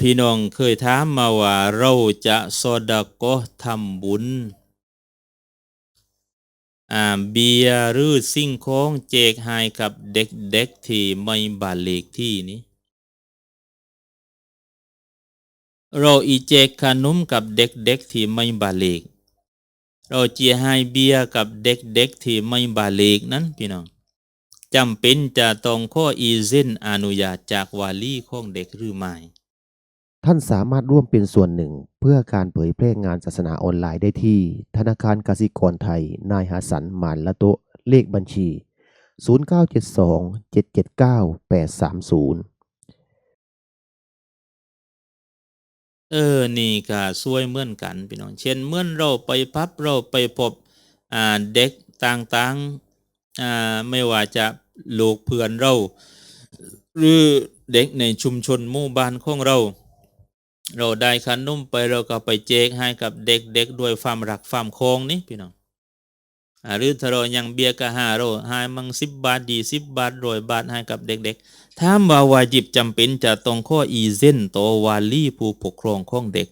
พี่น้องเคยถามมาว่าเราจะสอดะกอทำบุญเบียร์หรือสิ่งของแจกให้กับเด็กๆที่ไม่บาเล็กที่นี้ เราอีแจกขนมกับเด็กๆที่ไม่บาเล็กเราจะให้เบียร์กับเด็กๆที่ไม่บาเล็กนั้นพี่น้องจำเป็นจะต้องข้ออีเซนอนุญาตจากวาลีของเด็กหรือไม่ ท่านสามารถร่วมเป็นส่วนหนึ่ง เพื่อการเผยแพร่งานศาสนาออนไลน์ได้ที่ ธนาคารกสิกรไทย นายหาสันหมานละโตะเลขบัญชี 0972 779 830เออ นี่ก็ช่วยเหมือนกันพี่น้อง เช่นเมื่อเราไปพับเราไปพบอ่าเด็กต่างๆอ่าไม่ว่าจะลูกเพื่อนเรา หรือเด็กในชุมชนหมู่บ้านของเรา เราได้ขนมไปเราก็ไปแจกให้กับเด็กๆด้วยความรักความโคงนี่พี่น้องหรือถ้าเรายังเบียร์ก็ห้าเราให้มังสิบบาทดีสิบบาทร้อยบาทให้กับเด็กๆถามว่าวาจิบจำเป็นจะต้องข้ออีเซนต่อวาลีผู้ปกครองของเด็ก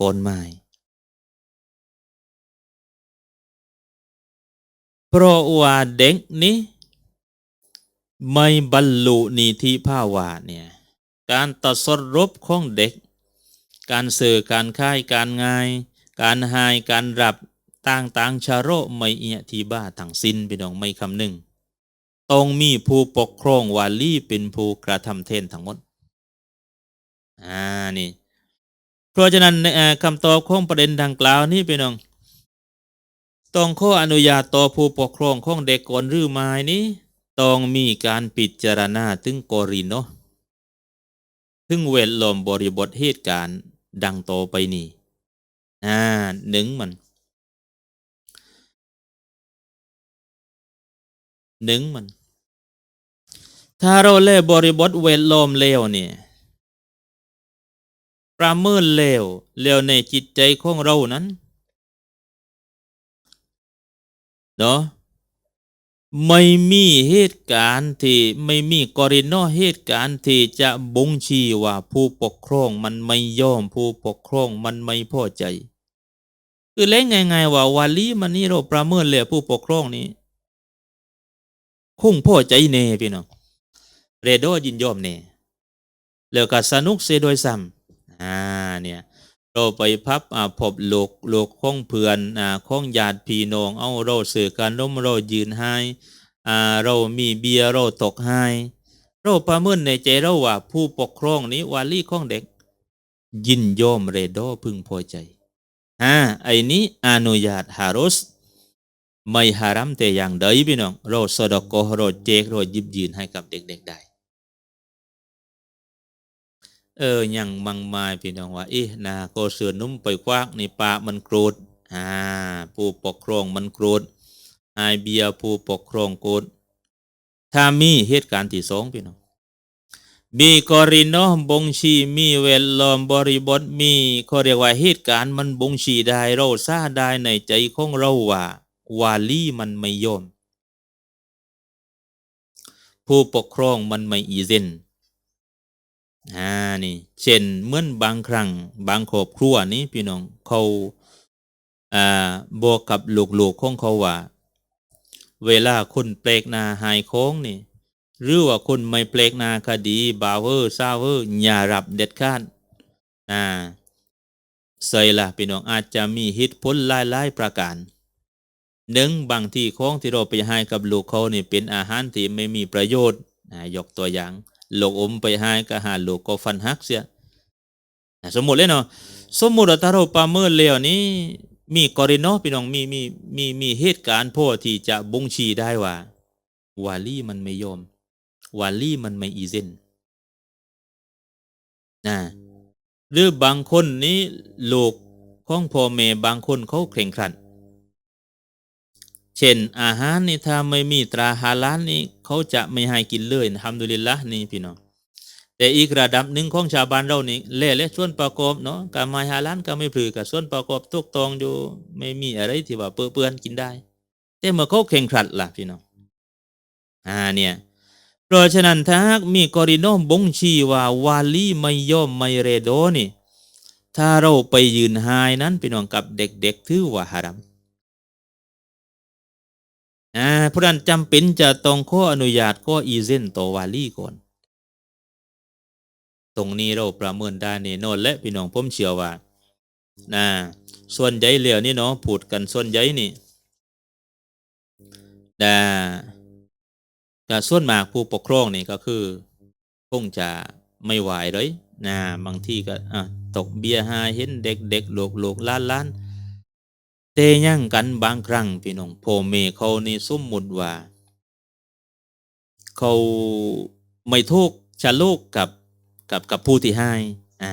ก่อนไหมเพราะว่าเด็กนี้ไม่บรรลุนิธิภาวะเนี่ยการตัดสรบของเด็ก การเสือการค่ายการงาย การหายการรับต่างๆชาโรไม่เอียทีบ้าทั้งสิ้นพี่น้องไม่คำหนึ่งต้องมีผู้ปกครองวาลีเป็นผู้กระทำเทนทั้งหมดอ่านี่เพราะฉะนั้นในอ่าคำตอบของประเด็นดังกล่าวนี้พี่น้องต้องขออนุญาตต่อผู้ปกครองของเด็กก่อนหรือไม่นี้ต้องมีการพิจารณาถึงกรินเนาะ ถึงเวทลมบริบทเหตุการณ์ดังโตไปนี้อ่าหนึ่งมันหนึ่งมัน ถ้าเราเล่บริบทเวทลมเลวเนี่ยประเมินเลวเลวในจิตใจของเรานั้นเนาะ ไม่มีเหตุการณ์ที่ไม่มีกรณีเหตุการณ์ที่จะบ่งชี้ว่าผู้ปกครองมันไม่ยอมผู้ปกครองมันไม่พอใจ คือเล่นง่ายๆว่าวาลีมันนี่เราประเมินเลยผู้ปกครองนี้คงพอใจเน่พี่น้องเรโดยินยอมเน่แล้วก็สนุกเสียโดยซ้ำอ่าเนี่ย เราไปพับอ่าพบโลกโลกของเพื่อนอ่าของญาติพี่น้องเอาเราสื่อการล้มเรายืนให้อ่าเรามีเบียร์เราตกให้เราประเมินในใจเราว่า ผู้ปกครองนี้วาลีของเด็ก ยินยอมเรโดพึงพอใจอ่าไอ้นี้อนุญาตฮารุสไม่ฮารัมแต่อย่างใดพี่น้องเราสดกอเราเจกเรายิบยืนให้กับเด็กๆได้ เออยังมังมายพี่น้องว่าอ๊ะนาโกเสือนุ่มไปควักนี่ปามันโกรธอ่าผู้ปกครองมันโกรธไอเบียผู้ปกครองโกรธถ้ามีเหตุการณ์ที่สองพี่น้องมีกรณีเนาะบ่งชีมีเวลลอมบริบทมีเขาเรียกว่าเหตุการณ์มันบงชีได้เราทราบได้ในใจของเราว่าวาลีมันไม่ยอมผู้ปกครองมันไม่อีเซน อ่านี่ เช่นเหมื่อนบางครั้งบางครอบครัวนี้พี่น้องเขาอ่าบอกกับลูกๆของเขาว่า เวลาคนแปลกหน้าหายโค้งนี่หรือว่าคนไม่แปลกหน้าคดีบาวเวอร์ซาเวอร์อย่ารับเด็ดขาดอ่าใส่ละพี่น้องอาจจะมีเหตุผลหลายๆประการหนึ่งบางที่ของที่เราไปให้กับลูกเขานี่เป็นอาหารที่ไม่มีประโยชน์ยกตัวอย่าง ลูกอมไปให้ก็หาลูกก็ฟันหักเสียสมมติเลยเนาะสมมติถ้าเราประเมินแล้วนี้มีกรณีเนาะพี่น้องมีมีมีมีเหตุการณ์พอที่จะบ่งชี้ได้ว่าวาลีมันไม่ยอมวาลีมันไม่อีเซนนะหรือบางคนนี้ลูกของพ่อแม่บางคนเขาเคร่งครัดเช่นอาหารนี่ถ้าไม่มีตราฮาลาลนี่เขาจะไม่ให้กินเลยทำดุลิลละนี่พี่น้องแต่อีกระดับหนึ่งของชาวบ้านเรานี่เล่และส่วนประกอบเนาะการไม่ฮาลาลก็ไม่พลือกับส่วนประกอบทุกตองอยู่ไม่มีอะไรที่ว่าเปื้อนๆกินได้ แต่เมื่อเขาเข่งครัดล่ะพี่น้องอ่าเนี่ยเพราะฉะนั้นถ้าหากมีกอริโนบ่งชี้ว่าวาลีไม่ย่อมไม่เรโดนี่ถ้าเราไปยืนหายนั้นพี่น้องกับเด็กๆถือว่าฮารัม อ่าเพราะนั้นจำเป็นจะต้องขออนุญาตก็อีเซนต่อวาลีก่อน ตรงนี้เราประเมินได้แน่นอนและพี่น้องผมเชื่อว่านะส่วนใหญ่เหลียวนี่เนาะพูดกันส่วนใหญ่นี่แต่ก็ส่วนมากผู้ปกครองนี่ก็คือคงจะไม่ไหวเลยนะบางที่ก็อะตกเบียร์หาเห็นเด็กเด็กๆโลกโลกล้านล้าน เตย่งกันบางครั้งพี่น้องพ่อแม่เขานี่สมมุติว่า เขาไม่ทุกชะโลกกับกับกับผู้ที่ให้อ่า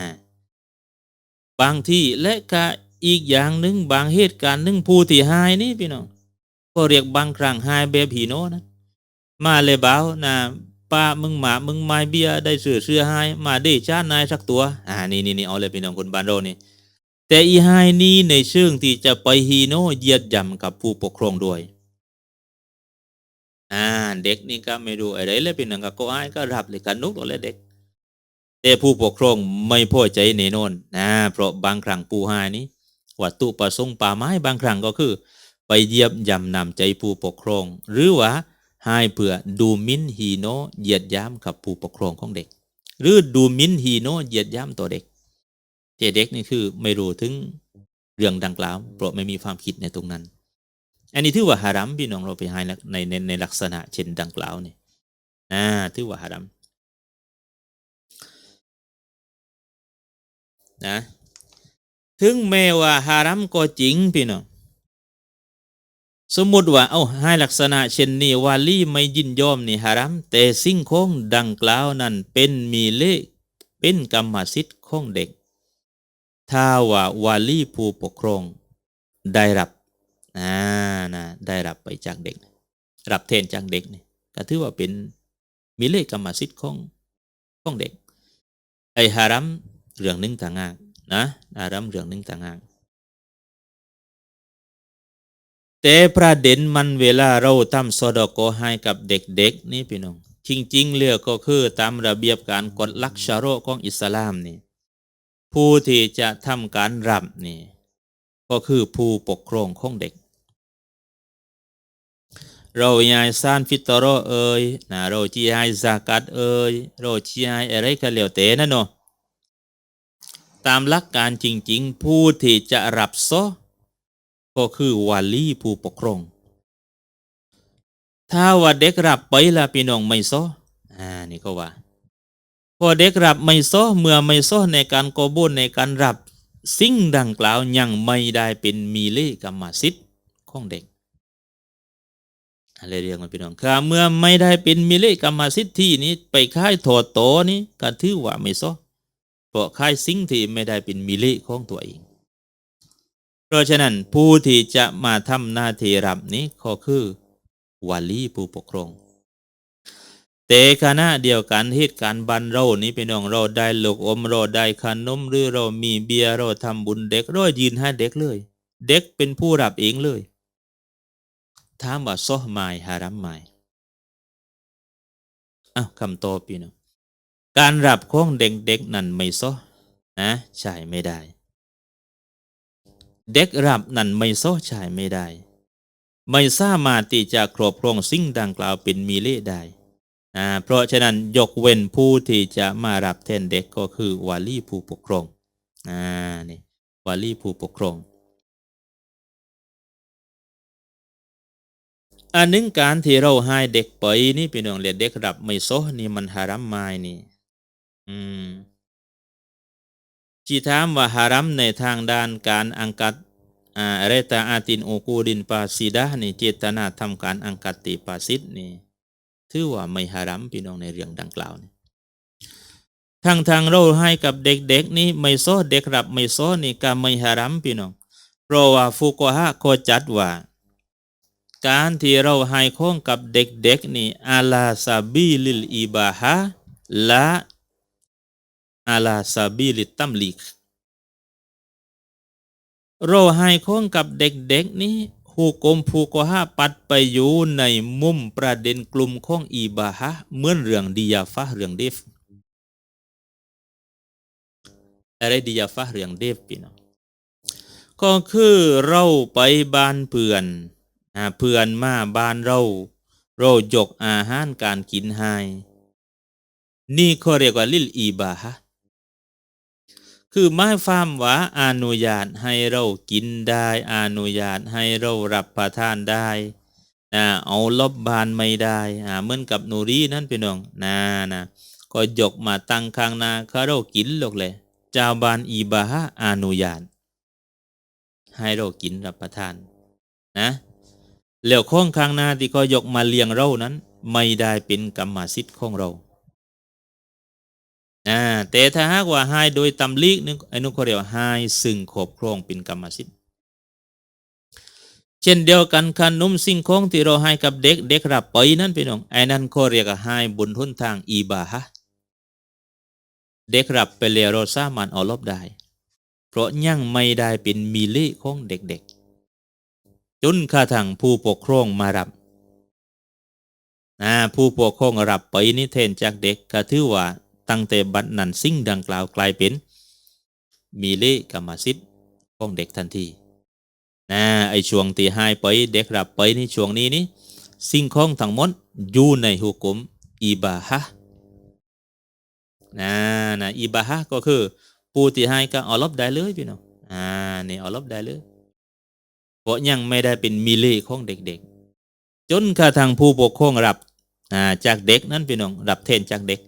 บางที่และก็อีกอย่างหนึ่งบางเหตุการณ์หนึ่งผู้ที่หายนี่พี่น้องก็เรียกบางครั้งหายแบบผีโนนะมาเลยเบานะป้ามึงหมามึงไม้เบียได้เสือเสื้อหายมาได้ชาตินายสักตัว อ่านี่นี่นี่เอาเลยพี่น้องคนบ้านเรานี่ แต่อีหายนี้ในเชิงที่จะไปฮีโนเยียดยำกับผู้ปกครองด้วยอ่าเด็กนี่ก็ไม่รู้อะไรเลยพี่น้องก็ก็อายก็รับเลยกันนุกตัวเลยเด็ก แต่ผู้ปกครองไม่พอใจแน่นอนนะเพราะบางครั้งผู้หายนี้วัตถุประสงค์ป่าไม้บางครั้งก็คือ ไปเยียบยำนำใจผู้ปกครอง หรือว่าให้เพื่อดูมินฮีโนเหยียดย้ำกับผู้ปกครองของเด็ก หรือดูมินฮีโนเหยียดย้ำตัวเด็ก แต่เด็กนี่คือไม่รู้ถึงเรื่องดังกล่าวเพราะไม่มีความคิดในตรงนั้น อันนี้ถือว่าฮารัมพี่น้องเราไปให้ในในในลักษณะเช่นดังกล่าวเนี่ยอ่าถือว่าฮารัมนะถึงแม้ว่าฮารัมก็จริงพี่น้องสมมติว่าเอาให้ลักษณะเช่นนี้วาลีไม่ยินยอมนี่ฮารัมแต่สิ่งของดังกล่าวนั้นเป็นมีเลขเป็นกรรมสิทธิ์ของเด็ก ถ้าว่าวาลีผู้ปกครองได้รับอ่านะได้รับไปจากเด็ก รับแทนจากเด็กนี่ก็ถือว่าเป็นมีเลขกรรมสิทธิ์ของของเด็ก ไอฮารัมเรื่องหนึ่งต่างหากนะอารัมเรื่องหนึ่งต่างหากแต่ประเด็นมันเวลาเราทำสอดกอให้กับเด็กๆนี่พี่น้องจริงๆเรื่องก็คือตามระเบียบการกฎลักชาโรของอิสลามนี่ ผู้ที่จะทำการรับนี่ก็คือผู้ปกครองของเด็ก เรายายซานฟิตรเอ่ยนะเราจีให้ซากัดเอ่ยเราจีให้อะไรก็แล้วแต่นั่นเนาะตามหลักการจริงๆ ผู้ที่จะรับซอก็คือวาลีผู้ปกครอง ถ้าว่าเด็กรับไปละพี่น้องไม่ซออ่านี่ก็ว่า พอเด็กรับไม่ซอเมื่อไม่ซอในการกบุนในการรับสิ่งดังกล่าวยังไม่ได้เป็นมีเลกรรมสิทธิ์ของเด็กอะไรเรียกมาพี่น้องครับเมื่อไม่ได้เป็นมีเลกรรมสิทธิ์ที่นี้ไปค่ายถอดโตนี้ก็ถือว่าไม่ซอเพราะค่ายสิ่งที่ไม่ได้เป็นมิลิของตัวเอง เพราะฉะนั้นผู้ที่จะมาทำหน้าที่รับนี้ก็คือวาลีผู้ปกครอง แต่ขณะเดียวกันเหตุการณ์บันเรานี้เป็นน้องเราได้ลูกอมเราได้ขนมหรือเรามีเบียร์เราทำบุญเด็กเรายืนให้เด็กเลย เด็กเป็นผู้รับเองเลยถามว่าซอหมายฮารัมหมายอ้าวคำตอบพี่น้องการรับของเด็กๆนั่นไม่ซอนะใช่ไม่ได้ เด็กรับนั่นไม่ซอใช่ไม่ได้ ไม่สามารถที่จะครอบครองสิ่งดังกล่าวเป็นมีเล่ได้ อ่าเพราะฉะนั้นยกเว้นผู้ที่จะมารับแทนเด็กก็คือวาลีผู้ปกครองอ่านี่วาลีผู้ปกครองอันหนึงการที่เราให้เด็กไปนี่เป็นน้องเรียนเด็กรับไม่โซนี่มันฮารัมไมายนี่อืมจีถามว่าฮารัมในทางด้านการอังกัดอ่าเรตาอาตินโอกูดินปาซิดานี่เจตนาทำการอังกัดติปาซิดนี่ ถือว่าไม่ฮารัมพี่น้องในเรื่องดังกล่าวนี่ทางทางเราให้กับเด็กๆนี่ไม่โซเด็กรับไม่โซนี่ก็ไม่ฮารัมพี่น้องเพราะว่าฟุกฮะก็จัดว่า การที่เราให้ข้องกับเด็กๆนี่อาลาซาบิลิลอิบาฮะละอาลาซาบิลิตัมลิกเราให้ข้องกับเด็กๆนี่ ผู้กมผู้ก็ห้าปัดไปอยู่ในมุมประเด็นกลุ่มของอีบาฮะเหมือนเรื่องดิยาฟะเรื่องเดฟอะไรดิยาฟะเรื่องเดฟพี่น้องก็คือเราไปบ้านเพื่อนอ่าเพื่อนมาบ้านเรา เรายกอาหารการกินให้นี่เขาเรียกว่าลิลอีบาฮะ คือหมายความว่าอนุญาตให้เรากินได้อนุญาตให้เรารับประทานได้นะเอาลบบานไม่ได้อ่าเหมือนกับนูรีนั่นพี่น้องนะนะก็ยกมาตั้งข้างหน้าเขาเรากินหรอกเลยเจ้าบานอีบาฮะอนุญาตให้เรากินรับประทานนะแล้วข้องข้างหน้าที่เขายกมาเลี้ยงเรานั้น ไม่ได้เป็นกรรมสิทธิ์ของเรา อ่าแต่ถ้าหากว่าให้โดยตำลีกนึกไอ้นุเขาเรียกว่าให้ซึ่งครอบครองเป็นกรรมสิทธิ์เช่นเดียวกันขนมสิ่งของที่เราให้กับเด็กเด็กรับไปนั่นพี่น้องไอ้นั่นเขาเรียกว่าให้บนทุนทางอีบาฮะเด็กรับไปแล้วเราสามารถเอาลบได้ เพราะยังไม่ได้เป็นมีเลของเด็กๆ จนกระทั่งผู้ปกครองมารับผู้ปกครองรับไปนิเทนจากเด็กก็ถือว่า ตั้งแต่บัดนั้นสิ่งดังกล่าวกลายเป็น มีเลกรรมสิทธิ์ของเด็กทันทีนะไอช่วงที่ให้ไปเด็กรับไปในช่วงนี้นี่สิ่งของทั้งหมดอยู่ในหุกุมอีบาฮะนะนะอีบาฮะก็คือผู้ที่ให้ก็เอาลบได้เลยพี่น้องอ่านี่เอาลบได้เลยเพราะยังไม่ได้เป็นมีเลของเด็กๆ จนกระทั่งผู้ปกครองรับอ่าจากเด็กนั้นพี่น้องรับเทนจากเด็ก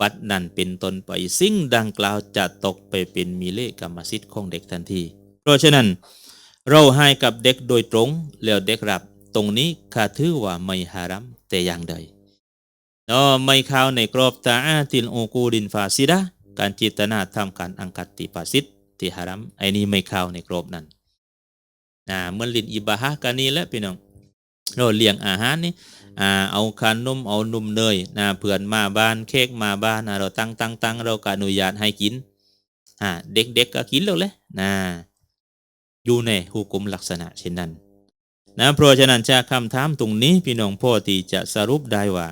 ปัดนั้นเป็นตนไปสิ่งดังกล่าวจะตกไปเป็นมีเลขกรรมสิทธิ์ของเด็กทันที เพราะฉะนั้น เราให้กับเด็กโดยตรงแล้วเด็กรับ ตรงนี้ข้าถือว่าไม่ฮารัมแต่อย่างใดเนาะไม่เข้าในกรอบตาอาติลโอกูดินฟาซิดะการจิตนาทำการอังกัติปาสิทธิ์ที่ฮารัมไอ้นี้ไม่เข้าในกรอบนั้นนะเมื่อลินอิบาฮะกันนี้แหละพี่น้องเราเลี้ยงอาหารนี่ อ่าเอาขนมเอานมเนยนะเพื่อนมาบ้านเค้กมาบ้านนะเราตั้งตั้งตั้งเราก็อนุญาตให้กินอ่าเด็กๆก็กินแล้วเลยนะอยู่ในหุกุมลักษณะเช่นนั้นนะเพราะฉะนั้นจากคำถามตรงนี้พี่น้องพ่อที่จะสรุปได้ว่า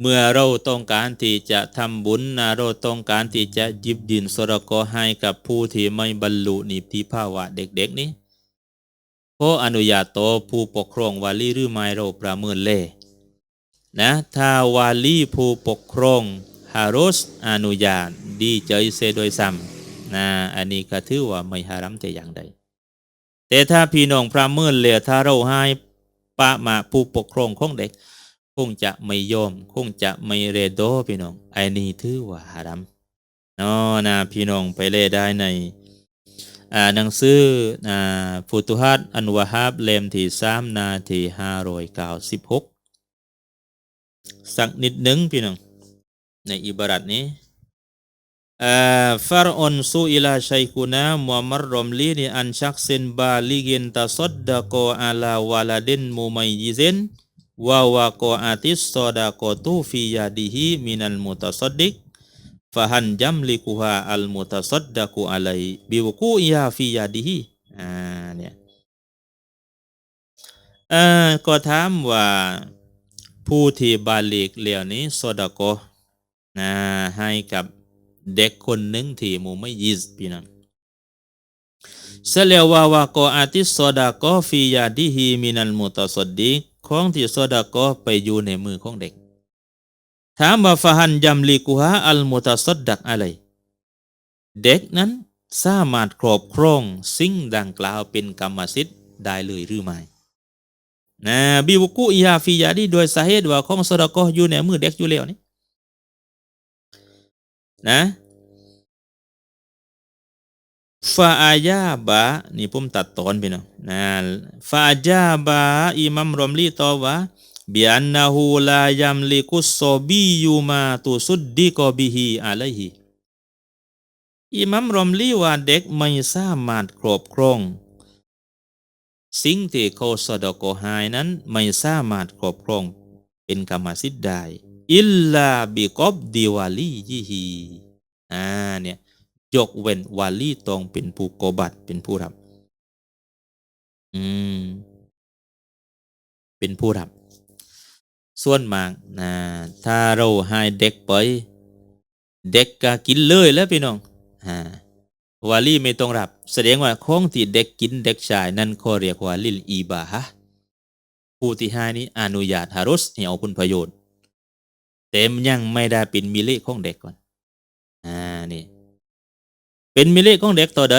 เมื่อเราต้องการที่จะทำบุญนะเราต้องการที่จะยิบดินสรกอให้กับผู้ที่ไม่บรรลุนิพพิภาวะเด็ก ๆ นี้ ขออนุญาตต่อผู้ปกครองวาลีหรือไม่เราประเมินเลนะถ้าวาลีผู้ปกครองฮารุสอนุญาตดีใจเสียโดยซ้ำนะอันนี้ก็ถือว่าไม่ฮารัมแต่อย่างใด แต่ถ้าพี่น้องประเมินเลยถ้าเราให้ปะมาผู้ปกครองของเด็ก คงจะไม่ยอมคงจะไม่เรโดพี่น้องอ้นี่ถือว่าฮารัมเนาะนะพี่น้องไปเล่ได้ใน หนังสืออ่าฟุตุฮัดอันวะฮับเล่มที่สามนาทีห้าร้อยเก้าสิบหกสักนิดหนึ่งพี่น้องในอิบารัตนี้อ่าฟารออนซูอิลาชัยคุนามุฮัมมัดรอมลีนีอันชักเซนบาลิกินตัสดดะโกอาลาวาลาดินมุมัยยิเซนวาวาโกอาติสซอดาโกตูฟิยาดิฮิมินัลมุตัสดดิก fahan jamlikuha al mutasaddaqu alai biwuku'iha fi yadihi อ่าเนี่ยเอ่อก็ถามว่าผู้ที่บาลิกเหล่านี้สดะกอนะให้กับเด็กคนหนึ่งที่มูไม่ยิสพี่น้องเสลียวว่าวาโกอาติสดากอฟิยาดิฮีมินัลมุตสดดิกของที่สดากอไปอยู่ในมือของเด็ก ถามว่าฟาหันยำลีกุฮาอัลมุตัสดดักอะไร เด็กนั้นสามารถครอบครองสิ่งดังกล่าวเป็นกรรมสิทธิ์ได้เลยหรือไม่นะบิวกุยาฟิยาดีโดยสาเหตุว่าของสดกออยู่ในมือเด็กอยู่แล้วนี่นะฟาอายาบะนี่ผมตัดตอนไปเนาะนะฟาอาจาบะอิมัมรอมลีตอ บียนนาหูลายามลิกุสโซบียูมาตุสุดดีกอบิฮีอะไรฮีอิมัมรอมลีว่าเด็กไม่สามารถครบครอง สิ่งที่เขาสอดกหายนั้นไม่สามารถครบครองเป็นกรรมสิทธิ์ได้อิลลาบิกอบดีวาลียีฮีอ่าเนี่ยยกเว้นวาลีตองเป็นผู้กบัตเป็นผู้รับ อืม เป็นผู้รับ ส่วนมากนะถ้าเราให้เด็กไป เด็กก็กินเลยแล้วพี่น้องอ่าวาลีไม่ต้องรับ แสดงว่าของที่เด็กกินเด็กชายนั่นเขาเรียกว่าลิลอีบาฮะผู้ที่ให้นี้อนุญาตฮารุสให้เอาผลประโยชน์แต่มยังไม่ได้เป็นมิเลของเด็กก่อนอ่านี่เป็นมิเลของเด็กต่อใด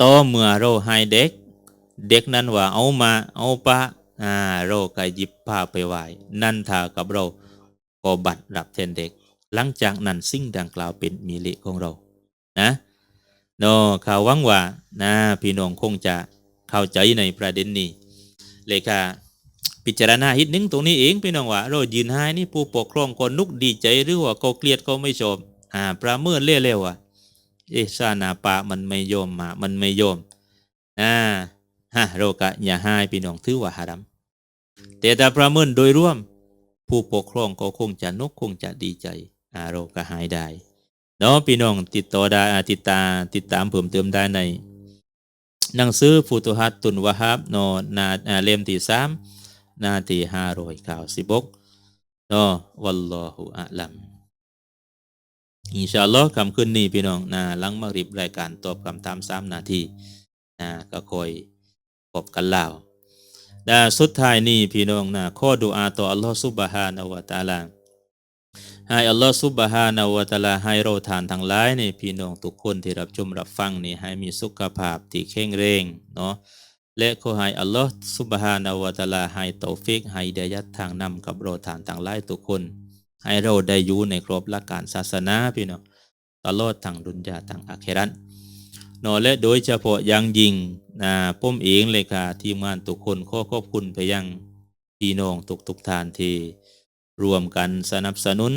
ต่อเมื่อเราให้เด็ก เด็กนั้นว่าเอามาเอาปะ อ่าเราก็หยิบผ้าไปไหวนั่นทากับเราก็บัตรรับแทนเด็ก หลังจากนั้นสิ่งดังกล่าวเป็นมิเลของเรา นะโนข่าววังว่านะพี่น้องคงจะเข้าใจในประเด็นนี้ เลยค่ะพิจารณาฮิตนึงตรงนี้เองพี่น้องว่าเรายืนให้นี่ผู้ปกครองก็นุกดีใจหรือว่าก็เกลียดก็ไม่ชอบอ่าประเมินเร็วๆว่าเอซานาปามันไม่ยอมมามันไม่ยอมอ่า ฮะเรก็อย่าให้พี่น้องถือว่าหารัม แต่ถ้าประเมินโดยร่วม ผู้ปกครองก็คงจะนกคงจะดีใจอาเรก็หายได้เนาะพี่น้องติดต่อได้ติดตาติดตามเพิ่มเติมได้ใน หนังสือฟุตุฮัตตุนวะฮับนาะนาเล่มที่สามนาที่ห้าร้อยเก้าสิบกเนาะวัลลอฮุอะลัมอินชาอัลลอฮ์คำขึ้นนี้พี่น้องนะหลังมักริบรายการตอบคำถามสามนาทีนะก็คอย พบกันแล้วแต่สุดท้ายนี้พี่น้องนะข้อดุอาต่ออัลลอฮ์ซุบฮานะฮูวะตาลาให้อัลลอฮ์ซุบฮานะฮูวะตาลาให้เราทานทั้งหลายนี่พี่น้องทุกคนที่รับชมรับฟังนี่ให้มีสุขภาพที่แข็งแรงเนาะและขอให้อัลลอฮ์ซุบฮานะฮูวะตาลาให้เตอฟิกให้ไดายัดทางนำกับเราทานทั้งหลายทุกคน ให้เราได้อยู่ในครบหลักการศาสนาพี่น้องตลอดทางดุนยาทางอาเครัน นอและโดยเฉพาะยังยิงนะป้มเองเลยค่ะทีมงานทุกคนขอขอบคุณไปยังพี่น้องทุกทุกทานที่รวมกันสนับสนุน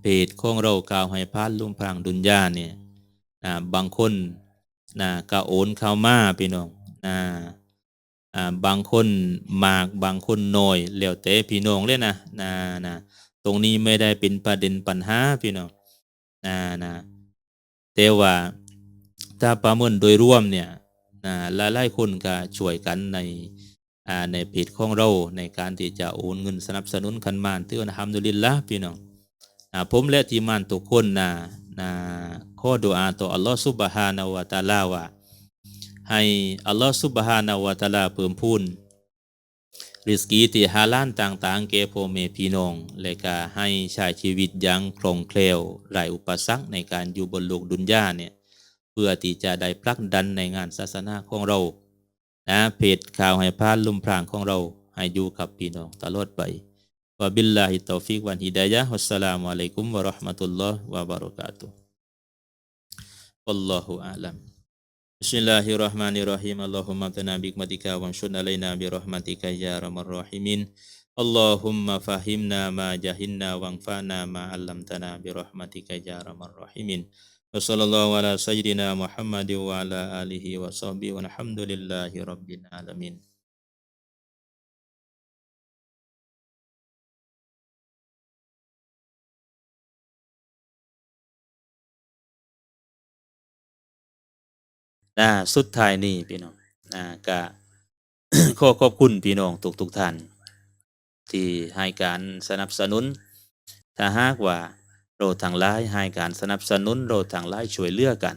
เพจของเรากล่าวให้พานลุงพรางดุนยาเนี่ยนะบางคนนะก็โอนเข้ามาพี่น้องนะอ่าบางคนมากบางคนน้อยแล้วแต่พี่น้องเลยนะนะนะตรงนี้ไม่ได้เป็นประเด็นปัญหาพี่น้องนะนะแต่ว่า ถ้าประเมินโดยรวมเนี่ยนะหลายๆคนก็ช่วยกันในอ่าในเพจของเราในการที่จะโอนเงินสนับสนุนคันมานที่อัลฮัมดุลิลละพี่น้องอ่าผมและทีมงานทุกคนนะนะขอดุอาต่ออัลลอฮฺซุบฮานะฮูวะตาลาว่าให้อัลลอฮฺซุบฮานะฮูวะตาลาเพิ่มพูนริสกีที่ฮาลานต่างๆแก่พ่อแม่พี่น้องและก็ให้ใช้ชีวิตอย่างคล่องแคล่วไร้อุปสรรคในการอยู่บนโลกดุนยาเนี่ย เพื่อที่จะได้ผลักดันในงานศาสนาของเรา นะเพจข่าวให้พานลุ่มพรางของเรา ให้อยู่กับพี่น้องตลอดไปวะบิลลาฮิตตอฟิกวันฮิดายะฮ์วัสสลามุอะลัยกุมวะเราะห์มะตุลลอฮ์วะบะเราะกาตุฮ์วัลลอฮุอาลัม بسم الله الرحمن الرحيم اللهم ابتنا بحكمتك وانشرنا علينا برحمتك يا ارحم الراحمين اللهم فهمنا ما جهلنا وانفعنا ما علمتنا برحمتك يا ارحم الراحمين وصلى الله على سيدنا محمد وعلى اله وصحبه والحمد لله رب العالمين นะสุดท้ายนี่พี่น้องนะก็ ขอขอบคุณพี่น้องทุกทุกๆท่าน ที่ให้การสนับสนุน ถ้าหากว่า เราทางหลายให้การสนับสนุนเราทางหลายช่วยเหลือกัน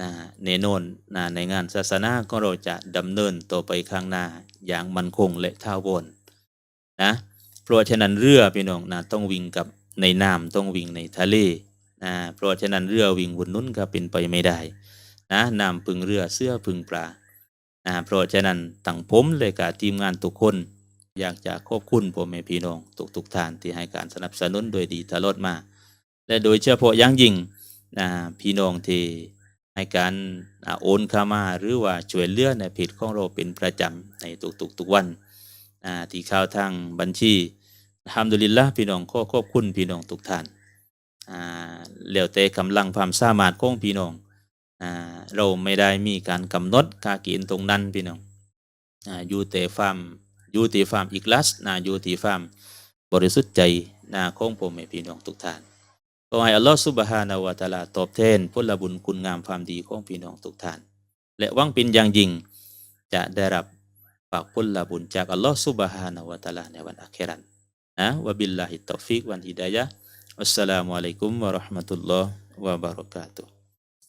นะแน่นอนนะในงานศาสนาก็เราจะดำเนินต่อไปข้างหน้าอย่างมั่นคงและท่าวนนะเพราะฉะนั้นเรือพี่น้องนะต้องวิ่งกับในน้ำต้องวิ่งในทะเลนะเพราะฉะนั้นเรือวิ่งบนนู้นก็เป็นไปไม่ได้นะน้ำพึ่งเรือเสื้อพึ่งปลานะเพราะฉะนั้นตั้งผมเลยกับทีมงานทุกคน อยากจะขอบคุณพ่อแม่พี่น้องทุกทุกท่านที่ให้การสนับสนุนโดยดีตลอดมา และโดยเฉพาะอย่างยิ่งนะพี่น้องที่ให้การอโอนเข้ามาหรือว่าช่วยเหลือในเพจของเราเป็นประจำในทุกๆทุกวันที่เข้าทางบัญชีทำดุลิลละพี่น้องขอขอบคุณพี่น้องทุกท่านอ่าแล้วแต่กำลังความสามารถของพี่น้องอเราไม่ได้มีการกำหนดค่ากณฑ์ตรงนั้นพี่น้องออยู่แต่ความ อยู่ที่ความอีกลัสนะอยู่ที่ความบริสุทธิ์ใจนะของผมให้พี่น้องทุกท่านขอให้อัลลอฮฺซุบฮานะวะตะอาลาตอบแทนผลบุญคุณงามความดีของพี่น้องทุกท่าน และวังเป็นอย่างยิ่งจะได้รับฝากผลบุญจากอัลลอฮ์ซุบฮานะวะตะอาลาในวันอาคิรัตนะวะบิลลาฮิตตอฟิกวันฮิดายะอัสสลามุอะลัยกุมวะราะห์มะตุลลอฮ์วะบารอกาตุฮ์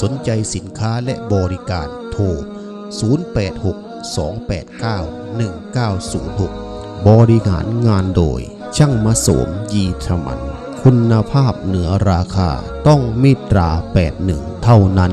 สนใจสินค้าและบริการโทร 0862891906 บริหารงานโดย ช่างมาโสมยีธมัน คุณภาพเหนือราคาต้องมิตรา 81 เท่านั้น